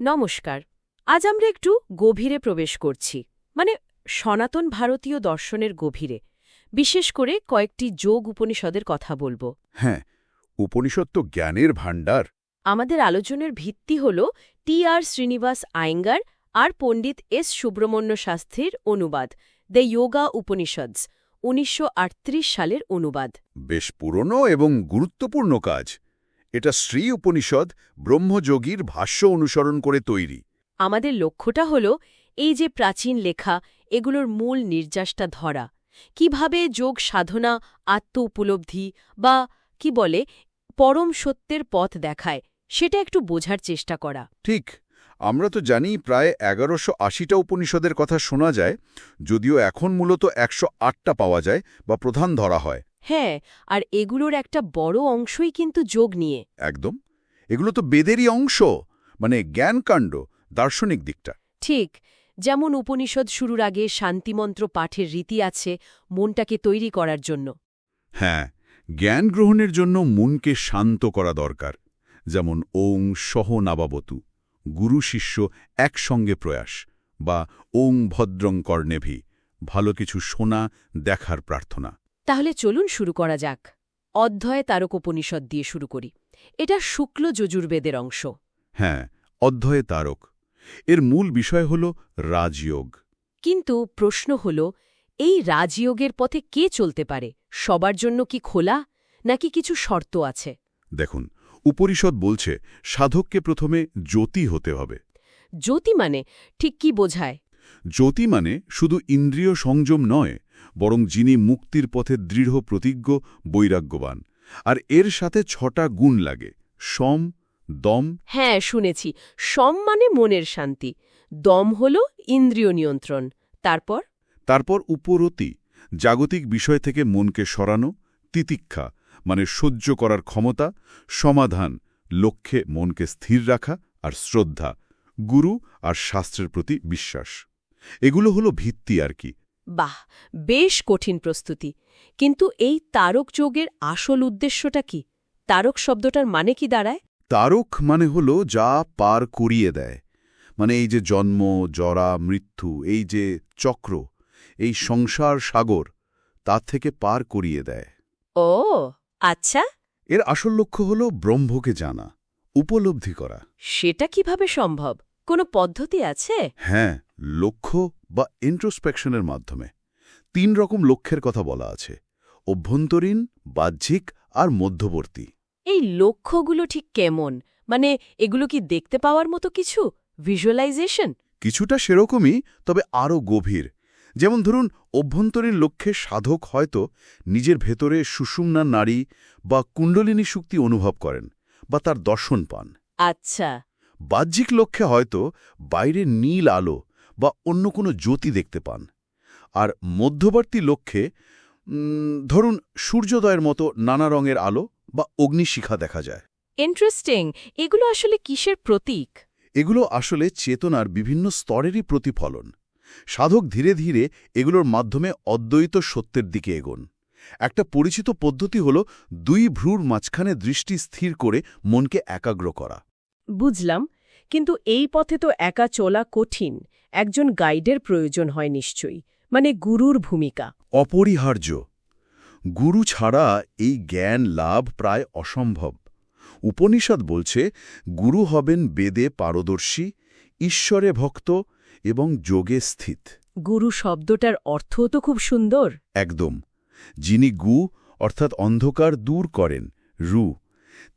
নমস্কার আজ আমরা একটু গভীরে প্রবেশ করছি মানে সনাতন ভারতীয় দর্শনের গভীরে। বিশেষ করে কয়েকটি যোগ উপনিষদের কথা বলব। হ্যাঁ উপনিষদ তো জ্ঞানের ভাণ্ডার। আমাদের আলোচনার ভিত্তি হল টি আর শ্রীনিবাস আয়েঙ্গার আর পণ্ডিত এস সুব্রমণ্য শাস্ত্রীর অনুবাদ দ্য যোগা উপনিষদস উনিশশো সালের অনুবাদ। বেশ পুরনো এবং গুরুত্বপূর্ণ কাজ। এটা শ্রী উপনিষদ ব্রহ্মযোগীর ভাষ্য অনুসরণ করে তৈরি। আমাদের লক্ষ্যটা হল এই যে প্রাচীন লেখা এগুলোর মূল নির্যাসটা ধরা। কীভাবে যোগ সাধনা আত্ম উপলব্ধি বা কি বলে পরম সত্যের পথ দেখায় সেটা একটু বোঝার চেষ্টা করা। ঠিক আমরা তো জানি প্রায় এগারোশো আশিটা উপনিষদের কথা শোনা যায় যদিও এখন মূলত একশো আটটা পাওয়া যায় বা প্রধান ধরা হয়। হ্যাঁ আর এগুলোর একটা বড় অংশই কিন্তু যোগ নিয়ে। একদম। এগুলো তো বেদেরই অংশ মানে জ্ঞানকাণ্ড দার্শনিক দিকটা। ঠিক যেমন উপনিষদ শুরুর আগে শান্তিমন্ত্র পাঠের রীতি আছে মনটাকে তৈরি করার জন্য। হ্যাঁ জ্ঞান গ্রহণের জন্য মনকে শান্ত করা দরকার যেমন ওং সহ নাবাবতু গুরু শিষ্য একসঙ্গে প্রয়াস বা ওং ভদ্রং কর্ণেভি ভালো কিছু শোনা দেখার প্রার্থনা। তাহলে চলুন শুরু করা যাক। অধ্যায় তারক উপনিষদ দিয়ে শুরু করি। এটা শুক্ল যজুর্বেদের অংশ। হ্যাঁ অধ্যয়ে তারক। এর মূল বিষয় হল রাজযোগ। কিন্তু প্রশ্ন হল এই রাজয়োগের পথে কে চলতে পারে? সবার জন্য কি খোলা নাকি কিছু শর্ত আছে? দেখুন উপরিষদ বলছে সাধককে প্রথমে জ্যোতি হতে হবে। জ্যোতি মানে ঠিক কি বোঝায়? জ্যোতি মানে শুধু ইন্দ্রিয় সংযম নয় বরং যিনি মুক্তির পথে দৃঢ় প্রতিজ্ঞ বৈরাগ্যবান। আর এর সাথে ছটা গুণ লাগে সম দম। হ্যাঁ শুনেছি। সম মানে মনের শান্তি। দম হল ইন্দ্রিয় নিয়ন্ত্রণ। তারপর? তারপর উপরতি জাগতিক বিষয় থেকে মনকে সরানো তিতিক্ষা মানে সহ্য করার ক্ষমতা সমাধান লক্ষ্যে মনকে স্থির রাখা আর শ্রদ্ধা গুরু আর শাস্ত্রের প্রতি বিশ্বাস। এগুলো হলো ভিত্তি আর কি বাহ বেশ কঠিন প্রস্তুতি। কিন্তু এই তারক যোগের আসল উদ্দেশ্যটা কি? তারক শব্দটার মানে কি দাঁড়ায়? তারক মানে হলো যা পার করিয়ে দেয়। মানে এই যে জন্ম জরা মৃত্যু এই যে চক্র এই সংসার সাগর তার থেকে পার করিয়ে দেয়। ও আচ্ছা। এর আসল লক্ষ্য হল ব্রহ্মকে জানা উপলব্ধি করা। সেটা কীভাবে সম্ভব? কোনো পদ্ধতি আছে? হ্যাঁ লক্ষ্য বা ইন্ট্রোস্পেকশনের মাধ্যমে। তিন রকম লক্ষ্যের কথা বলা আছে অভ্যন্তরীণ বাহ্যিক আর মধ্যবর্তী। এই লক্ষ্যগুলো ঠিক কেমন? মানে এগুলো কি দেখতে পাওয়ার মতো কিছু? ভিজুয়ালাইজেশন কিছুটা সেরকমই তবে আরও গভীর। যেমন ধরুন অভ্যন্তরীণ লক্ষ্যে সাধক হয়তো নিজের ভেতরে সুষুম্না নারী বা কুণ্ডলিনী শক্তি অনুভব করেন বা তার দর্শন পান। আচ্ছা। বাহ্যিক লক্ষ্যে হয়তো বাইরে নীল আলো বা অন্য কোনো জ্যোতি দেখতে পান। আর মধ্যবর্তী লক্ষ্যে ধরুন সূর্যোদয়ের মতো নানা রঙের আলো বা অগ্নিশিখা দেখা যায়। ইন্টারেস্টিং এগুলো আসলে কিসের প্রতীক? এগুলো আসলে চেতনার বিভিন্ন স্তরেরই প্রতিফলন। সাধক ধীরে ধীরে এগুলোর মাধ্যমে অদ্বৈত সত্যের দিকে এগোন। একটা পরিচিত পদ্ধতি হল দুই ভ্রুর মাঝখানে দৃষ্টি স্থির করে মনকে একাগ্র করা। বুঝলাম কিন্তু এই পথে তো একা চলা কঠিন। একজন গাইডের প্রয়োজন হয় নিশ্চয়ই মানে গুরুর ভূমিকা। অপরিহার্য। গুরু ছাড়া এই জ্ঞান লাভ প্রায় অসম্ভব। উপনিষদ বলছে গুরু হবেন বেদে পারদর্শী ঈশ্বরে ভক্ত এবং যোগে স্থিত। গুরু শব্দটার অর্থও তো খুব সুন্দর। একদম। যিনি গু অর্থাৎ অন্ধকার দূর করেন রু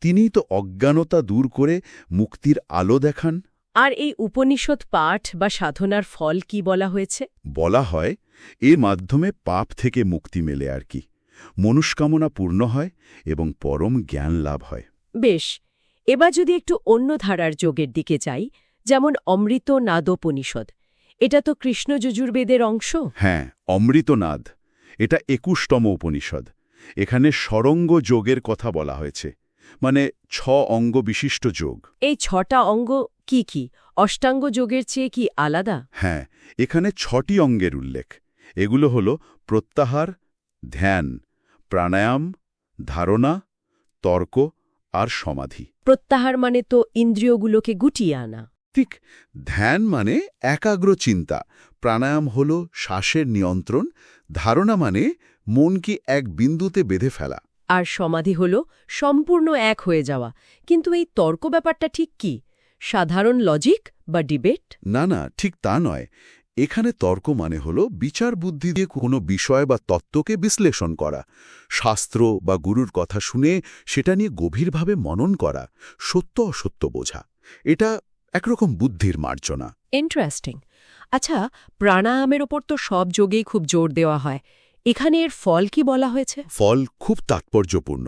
তিনিই তো অজ্ঞানতা দূর করে মুক্তির আলো দেখান। আর এই উপনিষদ পাঠ বা সাধনার ফল কি বলা হয়েছে? বলা হয় এর মাধ্যমে পাপ থেকে মুক্তি মেলে আর কি। মনুষ্কামনা পূর্ণ হয় এবং পরম জ্ঞান লাভ হয়। বেশ এবার যদি একটু অন্য ধারার যোগের দিকে যাই যেমন অমৃত নাদোপনিষদ এটা তো কৃষ্ণ যজুর্বেদের অংশ? হ্যাঁ অমৃতনাদ। এটা একুশতম উপনিষদ। এখানে সরঙ্গ যোগের কথা বলা হয়েছে। মানে ছ অঙ্গ বিশিষ্ট যোগ। এই ছটা অঙ্গ কি কি? অষ্টাঙ্গ যোগের চেয়ে কি আলাদা? হ্যাঁ এখানে ছটি অঙ্গের উল্লেখ। এগুলো হল প্রত্যাহার ধ্যান প্রাণায়াম ধারণা তর্ক আর সমাধি। প্রত্যাহার মানে তো ইন্দ্রিয়গুলোকে গুটিয়ে আনা। ঠিক ধ্যান মানে একাগ্র চিন্তা। প্রাণায়াম হল শ্বাসের নিয়ন্ত্রণ ধারণা মানে মনকে এক বিন্দুতে বেঁধে ফেলা। আর সমাধি হল সম্পূর্ণ এক হয়ে যাওয়া। কিন্তু এই তর্ক ব্যাপারটা ঠিক কি? সাধারণ লজিক বা ডিবেট? না না ঠিক তা নয়। এখানে তর্ক মানে হল বিচার বুদ্ধি দিয়ে কোনো বিষয় বা তত্ত্বকে বিশ্লেষণ করা। শাস্ত্র বা গুরুর কথা শুনে সেটা নিয়ে গভীরভাবে মনন করা সত্য অসত্য বোঝা। এটা একরকম বুদ্ধির মার্জনা। ইন্টারেস্টিং আচ্ছা প্রাণায়ামের ওপর তো সব যোগেই খুব জোর দেওয়া হয়। এখানে এর ফল কি বলা হয়েছে? ফল খুব তাৎপর্যপূর্ণ।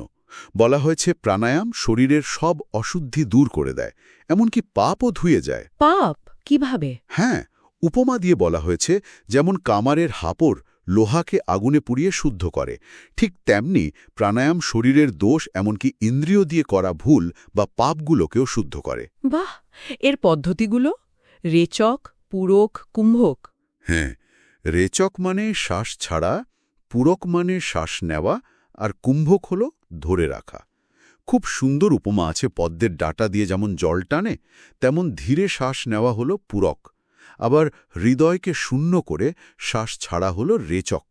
বলা হয়েছে প্রাণায়াম শরীরের সব অশুদ্ধি দূর করে দেয় এমনকি পাপও ধুয়ে যায়। পাপ? কীভাবে? হ্যাঁ উপমা দিয়ে বলা হয়েছে যেমন কামারের হাপড় লোহাকে আগুনে পুড়িয়ে শুদ্ধ করে ঠিক তেমনি প্রাণায়াম শরীরের দোষ এমনকি ইন্দ্রিয় দিয়ে করা ভুল বা পাপগুলোকেও শুদ্ধ করে। বাহ! এর পদ্ধতিগুলো? রেচক পূরক কুম্ভক। হ্যাঁ রেচক মানে শ্বাস ছাড়া পূরক মানে শ্বাস নেওয়া আর কুম্ভক হল ধরে রাখা। খুব সুন্দর উপমা আছে পদ্মের ডাটা দিয়ে যেমন জল টানে তেমন ধীরে শ্বাস নেওয়া হলো পূরক। আবার হৃদয়কে শূন্য করে শ্বাস ছাড়া হলো রেচক।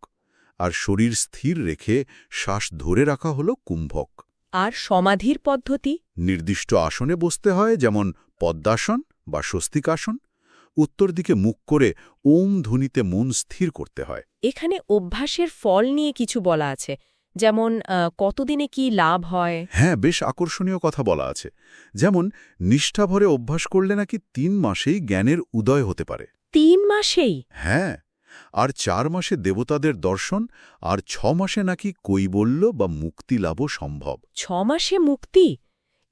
আর শরীর স্থির রেখে শ্বাস ধরে রাখা হলো কুম্ভক। আর সমাধির পদ্ধতি? নির্দিষ্ট আসনে বসতে হয় যেমন পদ্মাসন বা স্বস্তিকাসন। উত্তর দিকে মুখ করে ওম ধ্বনিতে মন স্থির করতে হয়। এখানে অভ্যাসের ফল নিয়ে কিছু বলা আছে। যেমন কতদিনে কি লাভ হয়? হ্যাঁ বেশ আকর্ষণীয় কথা বলা আছে। যেমন নিষ্ঠাভরে অভ্যাস করলে নাকি তিন মাসেই জ্ঞানের উদয় হতে পারে। তিন মাসেই? হ্যাঁ আর চার মাসে দেবতাদের দর্শন আর ছ মাসে নাকি কৈবল্য বা মুক্তি লাভও সম্ভব। ছ মাসে মুক্তি?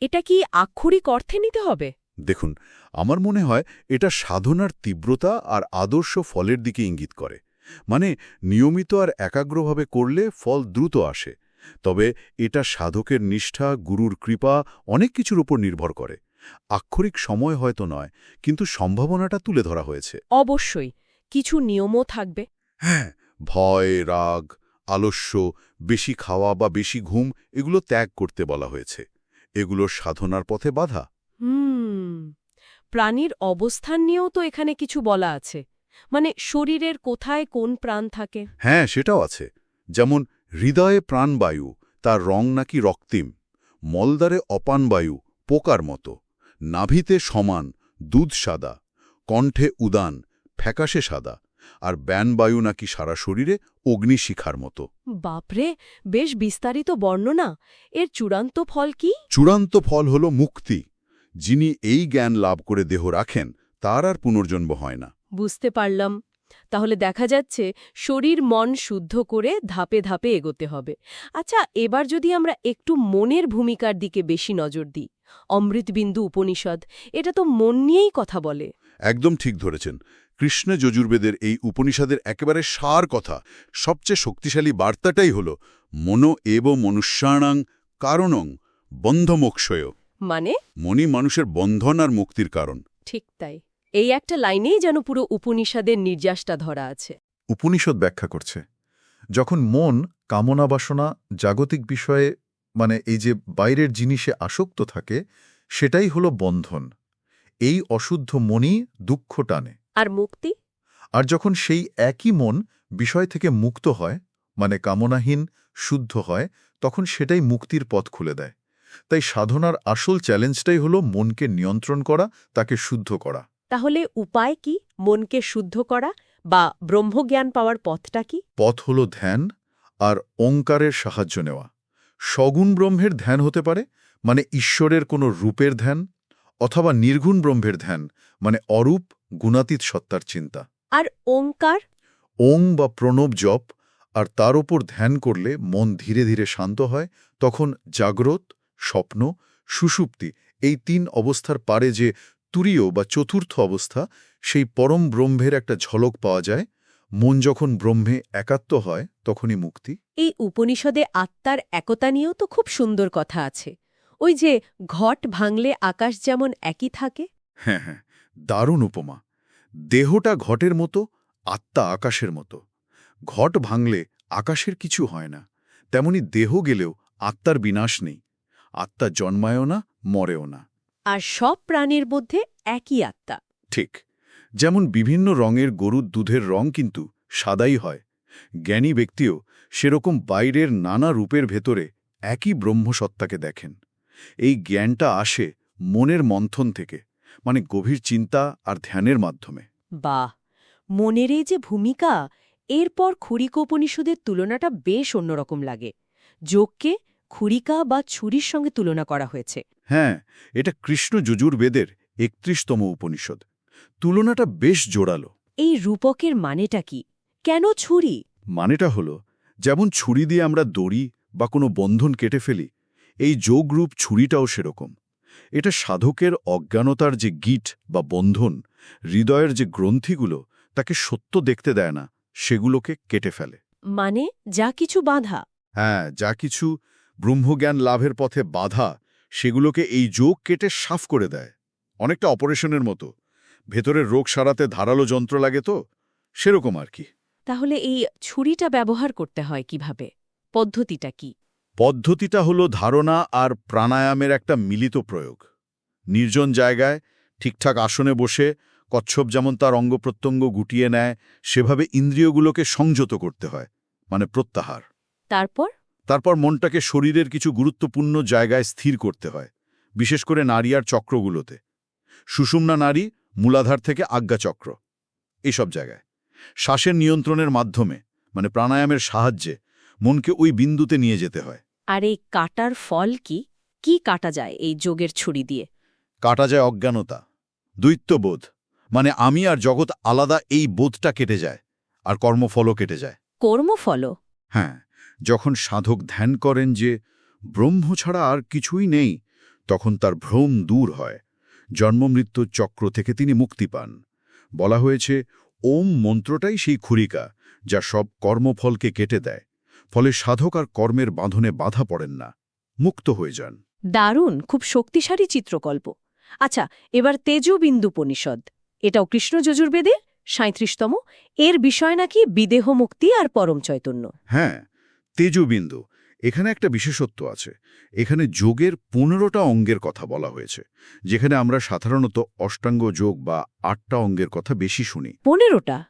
এটা কি আক্ষরিক অর্থে নিতে হবে? দেখুন আমার মনে হয় এটা সাধনার তীব্রতা আর আদর্শ ফলের দিকে ইঙ্গিত করে। মানে নিয়মিত আর একাগ্রভাবে করলে ফল দ্রুত আসে। তবে এটা সাধকের নিষ্ঠা গুরুর কৃপা অনেক কিছুর উপর নির্ভর করে। আক্ষরিক সময় হয়তো নয় কিন্তু সম্ভাবনাটা তুলে ধরা হয়েছে। অবশ্যই কিছু নিয়মও থাকবে। হ্যাঁ ভয় রাগ আলস্য বেশি খাওয়া বা বেশি ঘুম এগুলো ত্যাগ করতে বলা হয়েছে। এগুলো সাধনার পথে বাধা। হুম প্রাণীর অবস্থান নিয়েও তো এখানে কিছু বলা আছে। মানে শরীরের কোথায় কোন প্রাণ থাকে? হ্যাঁ সেটাও আছে। যেমন হৃদয়ে প্রাণবায়ু তার রং নাকি রক্তিম। মলদারে অপানবায়ু পোকার মতো। নাভিতে সমান দুধ সাদা। কণ্ঠে উদান ফ্যাকাশে সাদা। আর ব্যানবায়ু নাকি সারা শরীরে অগ্নিশিখার মতো। বাপরে বেশ বিস্তারিত বর্ণনা এর চূড়ান্ত ফল কি? চূড়ান্ত ফল হল মুক্তি। যিনি এই জ্ঞান লাভ করে দেহ রাখেন তার আর পুনর্জন্ম হয় না। বুঝতে পারলাম। তাহলে দেখা যাচ্ছে শরীর মন শুদ্ধ করে ধাপে ধাপে এগোতে হবে। আচ্ছা এবার যদি আমরা একটু মনের ভূমিকার দিকে বেশি নজর দিই। অমৃতবিন্দু উপনিষদ এটা তো মন নিয়েই কথা বলে। একদম ঠিক ধরেছেন। কৃষ্ণ যজুর্বেদের এই উপনিষদের একেবারে সার কথা সবচেয়ে শক্তিশালী বার্তাটাই হল মনো এব মনুষ্যাণাং কারণং বন্ধমোক্ষয়। মানে? মনি মানুষের বন্ধন আর মুক্তির কারণ। ঠিক তাই। এই একটা লাইনেই যেন পুরো উপনিষদের নির্যাসটা ধরা আছে। উপনিষদ ব্যাখ্যা করছে যখন মন কামনা বাসনা জাগতিক বিষয়ে মানে এই যে বাইরের জিনিসে আসক্ত থাকে সেটাই হলো বন্ধন। এই অশুদ্ধ মনই দুঃখ টানে। আর মুক্তি? আর যখন সেই একই মন বিষয় থেকে মুক্ত হয় মানে কামনাহীন শুদ্ধ হয় তখন সেটাই মুক্তির পথ খুলে দেয়। তাই সাধনার আসল চ্যালেঞ্জটাই হলো মনকে নিয়ন্ত্রণ করা তাকে শুদ্ধ করা। তাহলে উপায় কি? মনকে শুদ্ধ করা বা ব্রহ্মজ্ঞান পাওয়ার পথটা কি? পথ হল ধ্যান আর ওঙ্কারের সাহায্য নেওয়া। সগুণ ব্রহ্মের ধ্যান হতে পারে মানে ঈশ্বরের কোনো রূপের ধ্যান অথবা নির্গুণ ব্রহ্মের ধ্যান মানে অরূপ গুণাতীত সত্তার চিন্তা। আর ওঙ্কার? ওং বা প্রণব জপ আর তার ওপর ধ্যান করলে মন ধীরে ধীরে শান্ত হয় তখন জাগ্রত স্বপ্ন সুষুপ্তি এই তিন অবস্থার পারে যে তুরীয় বা চতুর্থ অবস্থা সেই পরম ব্রহ্মের একটা ঝলক পাওয়া যায়। মন যখন ব্রহ্মে একাত্ম হয় তখনই মুক্তি। এই উপনিষদে আত্মার একতা নিয়েও তো খুব সুন্দর কথা আছে। ওই যে ঘট ভাঙলে আকাশ যেমন একই থাকে। হ্যাঁ হ্যাঁ দারুণ উপমা। দেহটা ঘটের মতো আত্মা আকাশের মতো। ঘট ভাঙলে আকাশের কিছু হয় না। তেমনি দেহ গেলেও আত্মার বিনাশ নেই। আত্মা জন্মায়ও না মরেও না। আর সব প্রাণীর মধ্যে একই আত্মা। ঠিক। যেমন বিভিন্ন রঙের গরুর দুধের রং কিন্তু সাদাই হয়। জ্ঞানী ব্যক্তিও সেরকম বাইরের নানা রূপের ভেতরে একই ব্রহ্মসত্তাকে দেখেন। এই জ্ঞানটা আসে মনের মন্থন থেকে মানে গভীর চিন্তা আর ধ্যানের মাধ্যমে। বাহ! মনের এই যে ভূমিকা এরপর খুরিকোপনিষদের তুলনাটা বেশ অন্যরকম লাগে। যোগকে খুরিকা বা ছুরির সঙ্গে তুলনা করা হয়েছে। হ্যাঁ এটা কৃষ্ণ যজুর্বেদের একত্রিশতম উপনিষদ। তুলনাটা বেশ জোরালো। এই রূপকের মানেটা কি? কেন ছুরি? মানেটা হলো যেমন ছুরি দিয়ে আমরা দড়ি বা কোনো বন্ধন কেটে ফেলি এই যোগরূপ ছুরিটাও সেরকম। এটা সাধকের অজ্ঞানতার যে গিট বা বন্ধন হৃদয়ের যে গ্রন্থিগুলো তাকে সত্য দেখতে দেয় না সেগুলোকে কেটে ফেলে। মানে যা কিছু বাঁধা। হ্যাঁ যা কিছু ব্রহ্মজ্ঞান লাভের পথে বাধা সেগুলোকে এই যোগ কেটে সাফ করে দেয়। অনেকটা অপারেশনের মতো। ভেতরের রোগ সারাতে ধারালো যন্ত্র লাগে তো সেরকম আর কি। তাহলে এই ছুরিটা ব্যবহার করতে হয় কীভাবে? পদ্ধতিটা কি? পদ্ধতিটা হলো ধারণা আর প্রাণায়ামের একটা মিলিত প্রয়োগ। নির্জন জায়গায় ঠিকঠাক আসনে বসে কচ্ছপ যেমন তার অঙ্গপ্রত্যঙ্গ গুটিয়ে নেয় সেভাবে ইন্দ্রিয়গুলোকে সংযত করতে হয় মানে প্রত্যাহার। তারপর? তারপর মনটাকে শরীরের কিছু গুরুত্বপূর্ণ জায়গায় স্থির করতে হয় বিশেষ করে নারী আর চক্রগুলোতে। সুষুম্না নারী মূলাধার থেকে আজ্ঞাচক্র এইসব জায়গায়। শ্বাসের নিয়ন্ত্রণের মাধ্যমে মানে প্রাণায়ামের সাহায্যে মনকে ওই বিন্দুতে নিয়ে যেতে হয়। আর এই কাটার ফল কি? কি কাটা যায় এই যোগের ছুরি দিয়ে? কাটা যায় অজ্ঞানতা দ্বৈত্ববোধ মানে আমি আর জগৎ আলাদা এই বোধটা কেটে যায় আর কর্মফলও কেটে যায়। কর্মফল হ্যাঁ। যখন সাধক ধ্যান করেন যে ব্রহ্ম ছাড়া আর কিছুই নেই তখন তার ভ্রম দূর হয়। জন্মমৃত্যুর চক্র থেকে তিনি মুক্তি পান। বলা হয়েছে ওম মন্ত্রটাই সেই খুরিকা যা সব কর্মফলকে কেটে দেয় ফলে সাধক আর কর্মের বাঁধনে বাধা পড়েন না মুক্ত হয়ে যান। দারুণ খুব শক্তিশালী চিত্রকল্প। আচ্ছা এবার তেজবিন্দু উপনিষদ এটাও কৃষ্ণ যজুর্বেদের? সাঁত্রিশতম এর বিষয় নাকি বিদেহ মুক্তি আর পরম চৈতন্য? হ্যাঁ তেজবিন্দু। এখানে একটা বিশেষত্ব আছে। এখানে যোগের পনেরোটা অঙ্গের কথা বলা হয়েছে যেখানে আমরা সাধারণত অষ্টাঙ্গ যোগ বা আটটা অঙ্গের কথা বেশি শুনি। পনেরোটা?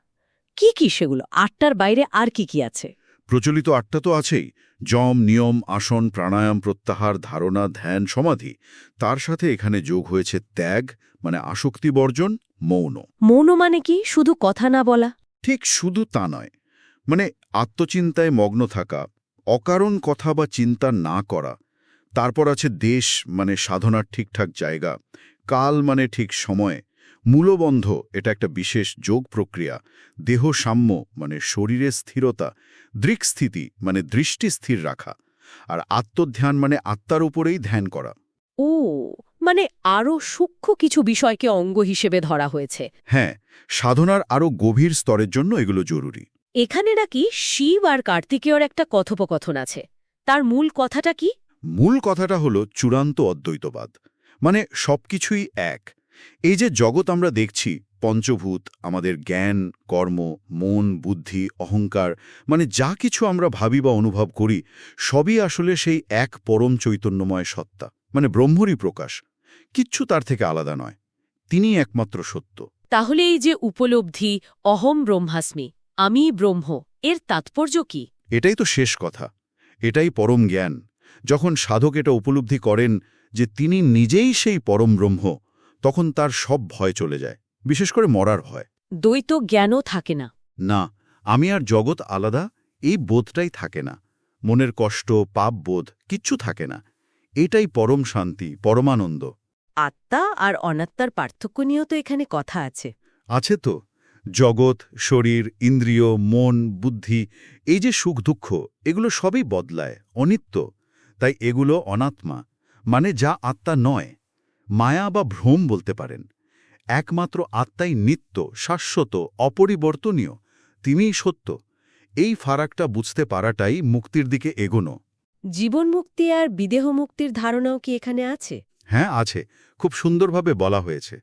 কি কি সেগুলো? আটটার বাইরে আর কি কি আছে? প্রচলিত আটটা তো আছেই। যম নিয়ম আসন প্রাণায়াম প্রত্যাহার ধারণা ধ্যান সমাধি। তার সাথে এখানে যোগ হয়েছে ত্যাগ মানে আসক্তি বর্জন মৌন। মৌন মানে কি? শুধু কথা না বলা? ঠিক শুধু তা নয়। মানে আত্মচিন্তায় মগ্ন থাকা অকারণ কথা বা চিন্তা না করা। তারপর আছে দেশ মানে সাধনার ঠিকঠাক জায়গা। কাল মানে ঠিক সময়। মূলবন্ধ এটা একটা বিশেষ যোগ প্রক্রিয়া। দেহ সাম্য মানে শরীরের স্থিরতা। দৃকস্থিতি মানে দৃষ্টি স্থির রাখা। আর আত্মধ্যান মানে আত্মার উপরেই ধ্যান করা। ও মানে আরও সূক্ষ্ম কিছু বিষয়কে অঙ্গ হিসেবে ধরা হয়েছে। হ্যাঁ সাধনার আরও গভীর স্তরের জন্য এগুলো জরুরি। এখানে নাকি শিব আর কার্তিকেয়র একটা কথোপকথন আছে। তার মূল কথাটা কি? মূল কথাটা হলো চূড়ান্ত অদ্বৈতবাদ। মানে সবকিছুই এক। এই যে জগৎ আমরা দেখছি পঞ্চভূত আমাদের জ্ঞান কর্ম মন বুদ্ধি অহংকার মানে যা কিছু আমরা ভাবি বা অনুভব করি সবই আসলে সেই এক পরম চৈতন্যময় সত্তা। মানে ব্রহ্মরই প্রকাশ। কিচ্ছু তার থেকে আলাদা নয়। তিনিই একমাত্র সত্য। তাহলে এই যে উপলব্ধি অহম ব্রহ্মাস্মি আমি ব্রহ্ম এর তাৎপর্য কি? এটাই তো শেষ কথা। এটাই পরম জ্ঞান। যখন সাধক এটা উপলব্ধি করেন যে তিনি নিজেই সেই পরম ব্রহ্ম তখন তার সব ভয় চলে যায় বিশেষ করে মরার ভয়। দ্বৈত জ্ঞানও থাকে না। না আমি আর জগৎ আলাদা এই বোধটাই থাকে না। মনের কষ্ট পাপ বোধ কিচ্ছু থাকে না। এটাই পরম শান্তি পরমানন্দ। আত্মা আর অনাত্মার পার্থক্য নিয়েও তো এখানে কথা আছে। আছে তো। জগৎ শরীর ইন্দ্রিয় মন বুদ্ধি এই যে সুখ দুঃখ এগুলো সবই বদলায় অনিত্য। তাই এগুলো অনাত্মা মানে যা আত্মা নয় মায়া বা ভ্রম বলতে পারেন। একমাত্র আত্মাই নিত্য শাশ্বত অপরিবর্তনীয় তিনিই সত্য। এই ফারাকটা বুঝতে পারাটাই মুক্তির দিকে এগোনো। জীবন মুক্তি আর বিদেহ মুক্তির ধারণাও কি এখানে আছে? হ্যাঁ আছে। খুব সুন্দরভাবে বলা হয়েছে।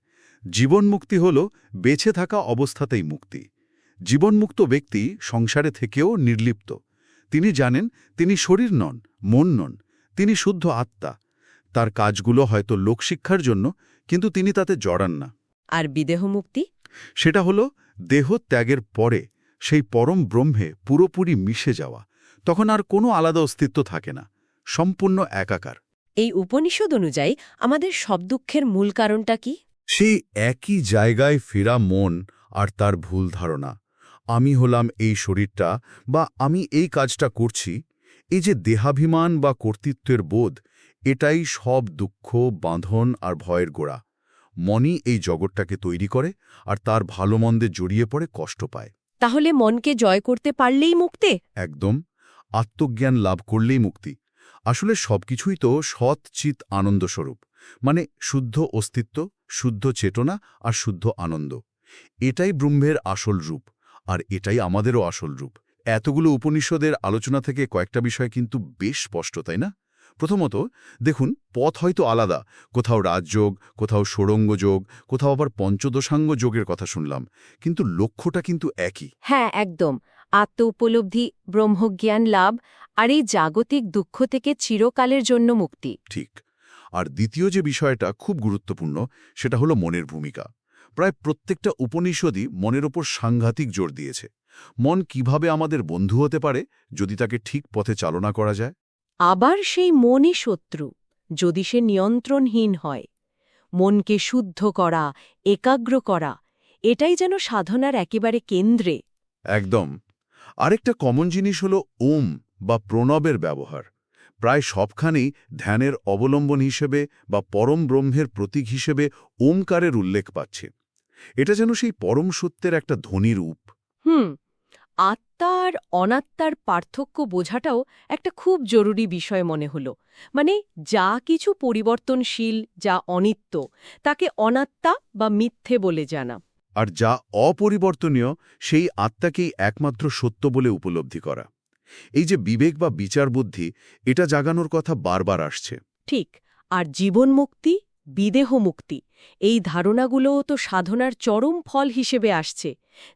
জীবন মুক্তি হল বেছে থাকা অবস্থাতেই মুক্তি। জীবনমুক্ত ব্যক্তি সংসারে থেকেও নির্লিপ্ত। তিনি জানেন তিনি শরীর নন মন নন তিনি শুদ্ধ আত্মা। তার কাজগুলো হয়তো লোকশিক্ষার জন্য কিন্তু তিনি তাতে জড়ান না। আর বিদেহ মুক্তি? সেটা হলো দেহ ত্যাগের পরে সেই পরম ব্রহ্মে পুরোপুরি মিশে যাওয়া। তখন আর কোনো আলাদা অস্তিত্ব থাকে না সম্পূর্ণ একাকার। এই উপনিষদ অনুযায়ী আমাদের সব দুঃখের মূল কারণটা কি? সেই একই জায়গায় ফেরা মন আর তার ভুল ধারণা। আমি হলাম এই শরীরটা বা আমি এই কাজটা করছি এই যে দেহাভিমান বা কর্তৃত্বের বোধ এটাই সব দুঃখ বাঁধন আর ভয়ের গোড়া। মনই এই জগৎটাকে তৈরি করে আর তার ভালো মন্দে জড়িয়ে পড়ে কষ্ট পায়। তাহলে মনকে জয় করতে পারলেই মুক্তে? একদম। আত্মজ্ঞান লাভ করলেই মুক্তি। আসলে সবকিছুই তো সৎ চিত আনন্দস্বরূপ মানে শুদ্ধ অস্তিত্ব শুদ্ধ চেতনা আর শুদ্ধ আনন্দ। এটাই ব্রহ্মের আসল রূপ আর এটাই আমাদেরও আসল রূপ। এতগুলো উপনিষদের আলোচনা থেকে কয়েকটা বিষয় কিন্তু বেশ স্পষ্ট তাই না? প্রথমত দেখুন পথ হয়তো আলাদা। কোথাও রাজযোগ কোথাও ষড়ঙ্গ যোগ কোথাও আবার পঞ্চদশাঙ্গ যোগের কথা শুনলাম কিন্তু লক্ষ্যটা কিন্তু একই। হ্যাঁ একদম। আত্ম উপলব্ধি ব্রহ্মজ্ঞান লাভ আর এই জাগতিক দুঃখ থেকে চিরকালের জন্য মুক্তি। ঠিক। আর দ্বিতীয় যে বিষয়টা খুব গুরুত্বপূর্ণ সেটা হলো মনের ভূমিকা। প্রায় প্রত্যেকটা উপনিষদই মনের ওপর সাংঘাতিক জোর দিয়েছে। মন কীভাবে আমাদের বন্ধু হতে পারে যদি তাকে ঠিক পথে চালনা করা যায়? আবার সেই মনই শত্রু যদি সে নিয়ন্ত্রণহীন হয়। মনকে শুদ্ধ করা একাগ্র করা এটাই যেন সাধনার একেবারে কেন্দ্রে। একদম। আরেকটা কমন জিনিস হল ওম বা প্রণবের ব্যবহার। প্রায় সবখানেই ধ্যানের অবলম্বন হিসেবে বা পরম ব্রহ্মের প্রতীক হিসেবে ওমকারের উল্লেখ পাচ্ছে। এটা যেন সেই পরম সত্যের একটা ধ্বনি রূপ। হুম আত্মা আর অনাত্মার পার্থক্য বোঝাটাও একটা খুব জরুরি বিষয় মনে হলো। মানে যা কিছু পরিবর্তনশীল যা অনিত্য তাকে অনাত্মা বা মিথ্যে বলে জানা। আর যা অপরিবর্তনীয় সেই আত্মাকেই একমাত্র সত্য বলে উপলব্ধি করা। এই যে বিবেক বা বিচার বুদ্ধি এটা জাগানোর কথা বারবার আসছে। ঠিক আর জীবন মুক্তি বিদেহ মুক্তি এই ধারণাগুলোও তো সাধনার চরম ফল হিসেবে আসছে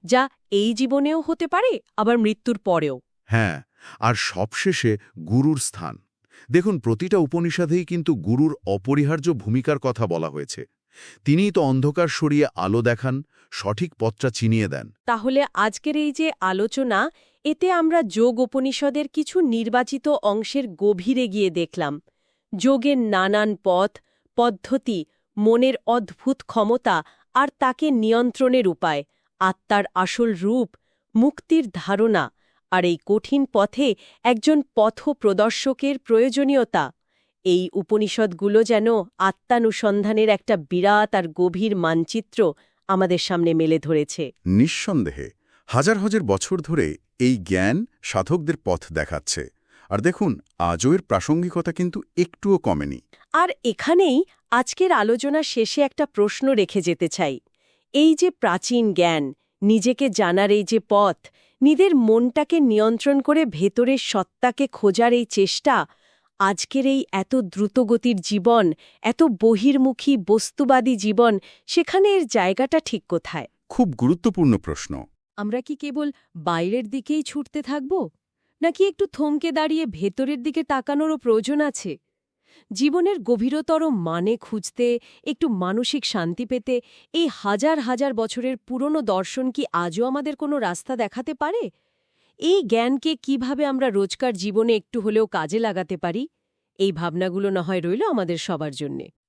যা এই জীবনেও হতে পারে আবার মৃত্যুর পরেও। হ্যাঁ আর সবশেষে গুরুর স্থান। দেখুন প্রতিটা উপনিষদেই কিন্তু গুরুর অপরিহার্য ভূমিকার কথা বলা হয়েছে। তিনিই তো অন্ধকার সরিয়ে আলো দেখান সঠিক পথটা চিনিয়ে দেন। তাহলে আজকের এই যে আলোচনা এতে আমরা যোগ উপনিষদের কিছু নির্বাচিত অংশের গভীরে গিয়ে দেখলাম। যোগের নানান পথ, পদ্ধতি, মনের অদ্ভুত ক্ষমতা আর তাকে নিয়ন্ত্রণের উপায়, আত্মার আসল রূপ, মুক্তির ধারণা আর এই কঠিন পথে একজন পথ প্রদর্শকের প্রয়োজনীয়তা। এই উপনিষদগুলো যেন আত্মানুসন্ধানের একটা বিরাট আর গভীর মানচিত্র আমাদের সামনে মেলে ধরেছে। নিঃসন্দেহে, হাজার হাজার বছর ধরে এই জ্ঞান সাধকদের পথ দেখাচ্ছে। আর দেখুন আজও এর প্রাসঙ্গিকতা কিন্তু একটুও কমেনি। আর এখানেই আজকের আলোচনা শেষে একটা প্রশ্ন রেখে যেতে চাই। এই যে প্রাচীন জ্ঞান নিজেকে জানার এই যে পথ নিজের মনটাকে নিয়ন্ত্রণ করে ভেতরের সত্তাকে খোঁজার এই চেষ্টা আজকের এই এত দ্রুতগতির জীবন এত বহির্মুখী বস্তুবাদী জীবন সেখানে এর জায়গাটা ঠিক কোথায়? খুব গুরুত্বপূর্ণ প্রশ্ন। আমরা কি কেবল বাইরের দিকেই ছুটতে থাকব? নাকি একটু থমকে দাঁড়িয়ে ভেতরের দিকে তাকানোরও প্রয়োজন আছে? জীবনের গভীরতর মানে খুঁজতে, একটু মানসিক শান্তি পেতে, এই হাজার হাজার বছরের পুরনো দর্শন কি আজও আমাদের কোনো রাস্তা দেখাতে পারে? এই জ্ঞানকে কীভাবে আমরা রোজকার জীবনে একটু হলেও কাজে লাগাতে পারি? এই ভাবনাগুলো না হয় রইল আমাদের সবার জন্যে।